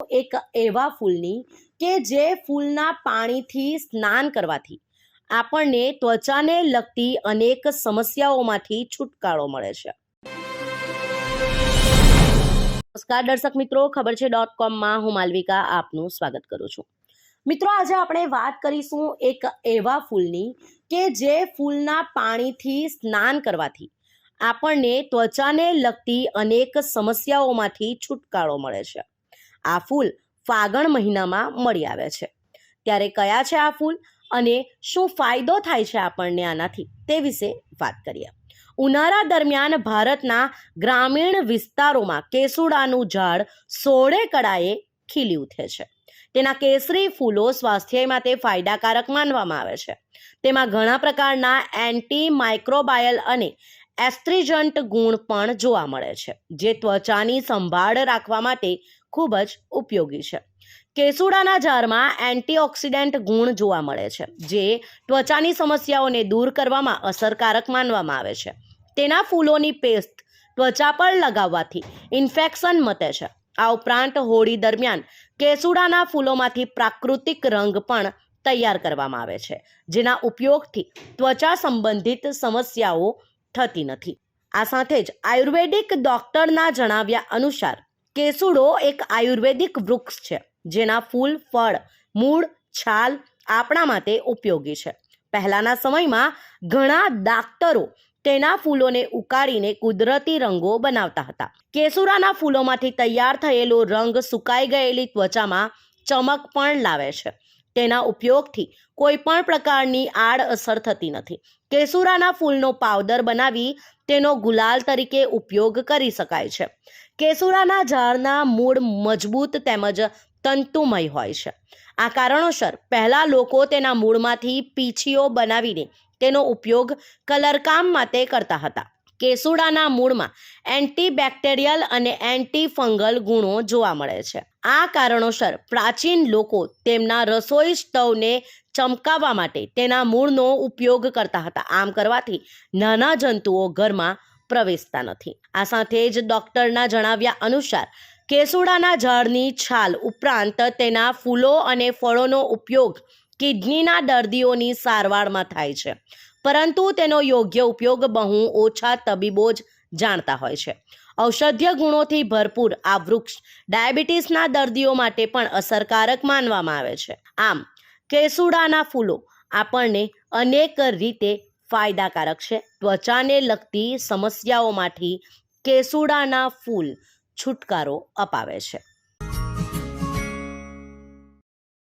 એક એવા ફૂલની કે જે ફૂલના પાણીથી સ્નાન કરવાથી આપણને ત્વચાને લગતી અનેક સમસ્યાઓમાંથી છુટકારો મળે છે. નમસ્કાર દર્શક મિત્રો, ખબર છે ડોટ કોમમાં હું માલવિકા આપનું સ્વાગત કરું છું. મિત્રો, આજે આપણે વાત કરીશું એક એવા ફૂલની કે જે ફૂલના પાણીથી સ્નાન કરવાથી આપણને ત્વચાને લગતી અનેક સમસ્યાઓમાંથી છુટકારો મળે છે. આ ફૂલ ફાગણ મહિનામાં મળી આવે છે. ત્યારે કયા છે આ ફૂલ અને શું ફાયદો થાય છે આપણને આનાથી તે વિશે વાત કરીએ. ઉનાળા દરમિયાન ભારતના ગ્રામીણ વિસ્તારોમાં કેસુડાનું ઝાડ સોળે કળાએ ખીલી ઉઠે છે. તેના કેસરી ફૂલો સ્વાસ્થ્ય માટે ફાયદાકારક માનવામાં આવે છે. તેમાં ઘણા પ્રકારના એન્ટી માઇક્રોબાયલ અને એસ્ટ્રીજન્ટ ગુણ પણ જોવા મળે છે, જે ત્વચાની સંભાળ રાખવા માટે ખૂબ જ ઉપયોગી છે. કેસુડાના ઝાડમાં એન્ટીઓક્સિડન્ટ ગુણ જોવા મળે છે, જે ત્વચાની સમસ્યાઓને દૂર કરવામાં અસરકારક માનવામાં આવે છે. તેના ફૂલોની પેસ્ટ ત્વચા પર લગાવવાથી ઇન્ફેક્શન મટે છે. આ ઉપરાંત હોળી દરમિયાન કેસુડાના ફૂલોમાંથી પ્રાકૃતિક રંગ પણ તૈયાર કરવામાં આવે છે, જેના ઉપયોગથી ત્વચા સંબંધિત સમસ્યાઓ થતી નથી. આ સાથે જ આયુર્વેદિક ડોક્ટરના જણાવ્યા અનુસાર કેસુડો એક આયુર્વેદિક વૃક્ષ છે, જેના ફૂલ, ફળ, મૂળ, છાલ આપણા માટે ઉપયોગી છે. પહેલાંના સમયમાં ઘણા ડાક્ટરો તેના ફૂલોને ઉકાળીને કુદરતી રંગો બનાવતા હતા. કેસુરાના ફૂલોમાંથી તૈયાર થયેલો રંગ સુકાઈ ગયેલી ત્વચામાં ચમક પણ લાવે છે. તેના ઉપયોગથી કોઈ પણ પ્રકારની આડઅસર થતી નથી. કેસુરાના ફૂલનો પાવડર બનાવી તેનો ગુલાલ તરીકે ઉપયોગ કરી શકાય છે. કેસુરાના ઝાડના મૂળ મજબૂત તેમજ તંતુમય હોય છે. આ કારણોસર પહેલાં લોકો તેના મૂળમાંથી પીંછીઓ બનાવીને તેનો ઉપયોગ કલરકામ માટે કરતા હતા. કેસુડાના મૂળમાં એન્ટીબેક્ટેરિયલ અને એન્ટી ફંગલ ગુણો જોવા મળે છે. આ કારણોસર પ્રાચીન લોકો તેમના રસોઈ સ્ટવને ચમકાવવા માટે તેના મૂળનો ઉપયોગ કરતા હતા. આમ કરવાથી નાના જંતુઓ ઘરમાં પ્રવેશતા નથી. આ સાથે જ ડૉક્ટરના જણાવ્યા અનુસાર, કેસુડાના ઝાડની છાલ ઉપરાંત તેના ફૂલો અને ફળોનો ઉપયોગ કિડનીના દર્દીઓની સારવારમાં થાય છે. પરંતુ તેનો યોગ્ય ઉપયોગ બહુ ઓછા તબીબો જ જાણતા હોય છે. ઔષધ્ય ગુણોથી ભરપૂર આ વૃક્ષ ડાયાબિટીસના દર્દીઓ માટે પણ અસરકારક માનવામાં આવે છે. આમ, કેસુડાના ફૂલો આપણને અનેક રીતે ફાયદાકારક છે. ત્વચાને લગતી સમસ્યાઓમાંથી કેસુડાના ફૂલ છુટકારો અપાવે છે.